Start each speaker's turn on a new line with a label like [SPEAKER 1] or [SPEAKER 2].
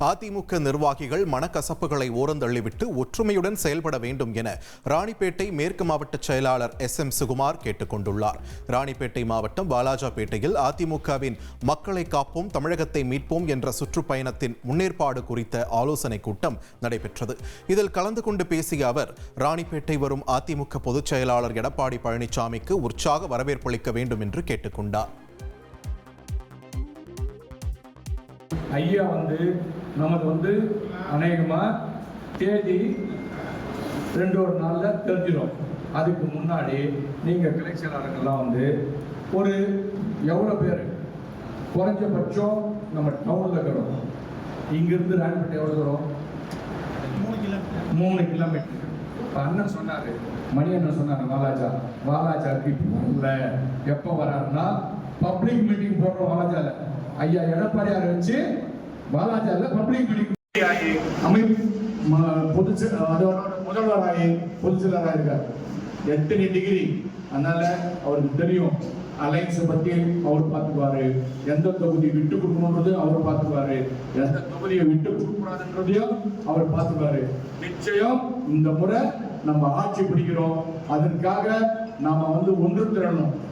[SPEAKER 1] அதிமுக நிர்வாகிகள் மனக்கசப்புகளை ஓரந்தள்ளிவிட்டு ஒற்றுமையுடன் செயல்பட வேண்டும் என ராணிப்பேட்டை மேற்கு மாவட்ட செயலாளர் எஸ் எம் சுகுமார் கேட்டுக் கொண்டுள்ளார் ராணிப்பேட்டை மாவட்டம் வாலாஜாபேட்டையில் அதிமுகவின் மக்களை காப்போம் தமிழகத்தை மீட்போம் என்ற சுற்றுப்பயணத்தின் முன்னேற்பாடு குறித்த ஆலோசனைக் கூட்டம் நடைபெற்றது. இதில் கலந்து கொண்டு பேசிய அவர் ராணிப்பேட்டை வரும் அதிமுக பொதுச் செயலாளர் எடப்பாடி பழனிசாமிக்கு உற்சாக வரவேற்பளிக்க வேண்டும் என்று கேட்டுக்கொண்டார்.
[SPEAKER 2] ஐயா வந்து நமது வந்து அநேகமாக தேதி ரெண்டு ஒரு நாளில் தெரிஞ்சிடும் அதுக்கு முன்னாடி நீங்கள் கிளை செயலாளர்கள்லாம் வந்து ஒரு எவ்வளோ பேர்? குறைஞ்சபட்சம் நம்ம டவுனில் இருக்கிறோம். இங்கிருந்து ராணிப்பேட்டை எவ்வளோ தூரம்? மூணு கிலோமீட்டர். இப்போ அண்ணன் சொன்னார் மணி அண்ணன் சொன்னார் வாலாஜா. வாலாஜாக்கு இப்போ வரல. எப்போ வராருன்னா பப்ளிக் மீட்டிங் போடுறோம் வாலாஜால. ஐயா எடப்பாடியார் வச்சு வாலாஜால பப்ளிக் மீட்டிங்
[SPEAKER 3] ஆகி அமை பொதுச் அதோட முதல்வராகி பொதுச் செயலராக இருக்கார். எத்தனை டிகிரி அதனால அவருக்கு தெரியும். அலைன்ஸை பத்தி அவர் பார்த்துக்குவாரு எந்த தொகுதி விட்டு கொடுக்கணுன்றது அவர் பார்த்துக்குவாரு எந்த தொகுதியை விட்டு கொடுக்கக்கூடாதுன்றதையும் அவர் பார்த்துக்குவாரு நிச்சயம் இந்த முறை நம்ம ஆட்சி பிடிக்கிறோம். அதற்காக நாம வந்து ஒன்று திரணும்